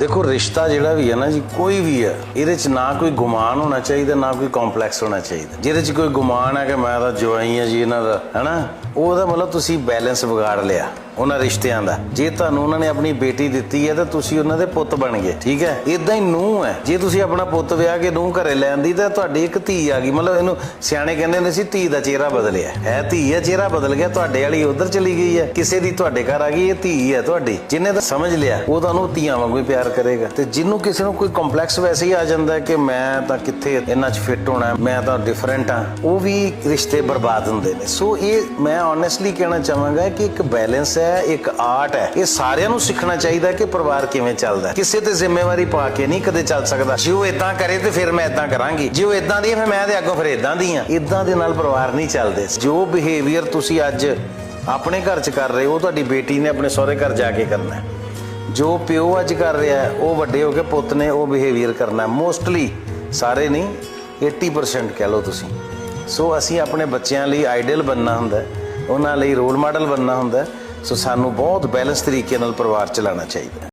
ਦੇਖੋ, ਰਿਸ਼ਤਾ ਜਿਹੜਾ ਵੀ ਹੈ ਨਾ ਜੀ, ਕੋਈ ਵੀ ਹੈ, ਇਹਦੇ 'ਚ ਨਾ ਕੋਈ ਗੁਮਾਨ ਹੋਣਾ ਚਾਹੀਦਾ, ਨਾ ਕੋਈ ਕੰਪਲੈਕਸ ਹੋਣਾ ਚਾਹੀਦਾ। ਜਿਹਦੇ 'ਚ ਕੋਈ ਗੁਮਾਨ ਹੈ ਕਿ ਮੈਂ ਤਾਂ ਜਵਾਈ ਹਾਂ ਜੀ ਇਹਨਾਂ ਦਾ, ਹੈਨਾ? ਉਹਦਾ ਮਤਲਬ ਤੁਸੀਂ ਬੈਲੈਂਸ ਵਿਗਾੜ ਲਿਆ ਉਹਨਾਂ ਰਿਸ਼ਤਿਆਂ ਦਾ। ਜੇ ਤੁਹਾਨੂੰ ਉਹਨਾਂ ਨੇ ਆਪਣੀ ਬੇਟੀ ਦਿੱਤੀ ਹੈ, ਤਾਂ ਤੁਸੀਂ ਉਹਨਾਂ ਦੇ ਪੁੱਤ ਬਣ ਗਏ, ਠੀਕ ਹੈ? ਇਦਾਂ ਹੀ ਨੂੰਹ ਹੈ। ਜੇ ਤੁਸੀਂ ਆਪਣਾ ਪੁੱਤ ਵਿਆਹ ਕੇ ਨੂੰਹ ਘਰੇ ਲੈ ਆਂਦੀ ਤਾਂ ਤੁਹਾਡੀ ਇੱਕ ਧੀ ਆ ਗਈ। ਮਤਲਬ ਇਹਨੂੰ ਸਿਆਣੇ ਕਹਿੰਦੇ ਹੁੰਦੇ ਸੀ, ਧੀ ਦਾ ਚਿਹਰਾ ਬਦਲਿਆ। ਹੈ ਧੀ ਹੈ, ਚਿਹਰਾ ਬਦਲ ਗਿਆ, ਤੁਹਾਡੇ ਵਾਲੀ ਉਧਰ ਚਲੀ ਗਈ ਹੈ। ਕਿਸੇ ਦੀ ਤੁਹਾਡੇ ਘਰ ਆ ਗਈ, ਇਹ ਧੀ ਹੈ ਤੁਹਾਡੀ। ਜਿਹਨੇ ਤਾਂ ਸਮਝ ਲਿਆ, ਉਹ ਤੁਹਾਨੂੰ ਧੀਆਂ ਵਾਂਗੂ ਹੀ ਪਿਆਰ ਕਰੇਗਾ। ਤੇ ਜਿਹਨੂੰ ਕਿਸੇ ਨੂੰ ਕੋਈ ਕੰਪਲੈਕਸ ਵੈਸੇ ਹੀ ਆ ਜਾਂਦਾ ਕਿ ਮੈਂ ਤਾਂ ਕਿੱਥੇ ਇਹਨਾਂ 'ਚ ਫਿੱਟ ਹੋਣਾ ਮੈਂ ਤਾਂ ਡਿਫਰੈਂਟ ਹਾਂ, ਉਹ ਵੀ ਰਿਸ਼ਤੇ ਬਰਬਾਦ ਹੁੰਦੇ ਨੇ। ਸੋ ਇਹ ਮੈਂ ਓਨੈਸਟਲੀ ਕਹਿਣਾ ਚਾਹਾਂਗਾ ਕਿ ਇੱਕ ਬੈਲੈਂਸ ਹੈ, ਇੱਕ ਆਰਟ ਹੈ। ਇਹ ਸਾਰਿਆਂ ਨੂੰ ਸਿੱਖਣਾ ਚਾਹੀਦਾ ਕਿ ਪਰਿਵਾਰ ਕਿਵੇਂ ਚੱਲਦਾ ਕਿਸੇ ਤੇ ਜ਼ਿੰਮੇਵਾਰੀ ਪਾ ਕੇ ਨਹੀਂ ਕਦੇ ਚੱਲ ਸਕਦਾ। ਜੇ ਉਹ ਇਦਾਂ ਕਰੇ ਤੇ ਫਿਰ ਮੈਂ ਇਦਾਂ ਕਰਾਂਗੀ। ਜੇ ਉਹ ਇਦਾਂ ਦੀ ਹੈ, ਫਿਰ ਮੈਂ ਤੇ ਅੱਗੋਂ ਫਿਰ ਇਦਾਂ ਦੀ ਆ ਇਦਾਂ ਦੇ ਨਾਲ ਪਰਿਵਾਰ ਨਹੀਂ ਚੱਲਦੇ। ਜੋ ਬਿਹੇਵੀਅਰ ਤੁਸੀਂ ਅੱਜ ਆਪਣੇ ਘਰ 'ਚ ਕਰ ਰਹੇ ਹੋ ਤੁਹਾਡੀ ਬੇਟੀ ਨੇ ਆਪਣੇ ਸਹੁਰੇ ਘਰ ਜਾ ਕੇ ਕਰਨਾ ਹੈ। ਜੋ ਪਿਓ ਅੱਜ ਕਰ ਰਿਹਾ ਹੈ, ਉਹ ਵੱਡੇ ਹੋ ਕੇ ਪੁੱਤ ਨੇ ਉਹ ਬਿਹੇਵੀਅਰ ਕਰਨਾ ਮੋਸਟਲੀ ਸਾਰੇ ਨਹੀਂ 80% ਕਹਿ ਲਓ ਤੁਸੀਂ। ਸੋ ਅਸੀਂ ਆਪਣੇ ਬੱਚਿਆਂ ਲਈ ਆਈਡਲ ਬੰਨਣਾ ਹੁੰਦਾ ਹੈ, ਉਹਨਾਂ ਲਈ ਰੋਲ ਮਾਡਲ ਬੰਨਣਾ ਹੁੰਦਾ ਸੋ ਸਾਨੂੰ ਬਹੁਤ ਬੈਲੈਂਸ ਤਰੀਕੇ ਨਾਲ ਪਰਿਵਾਰ ਚਲਾਉਣਾ ਚਾਹੀਦਾ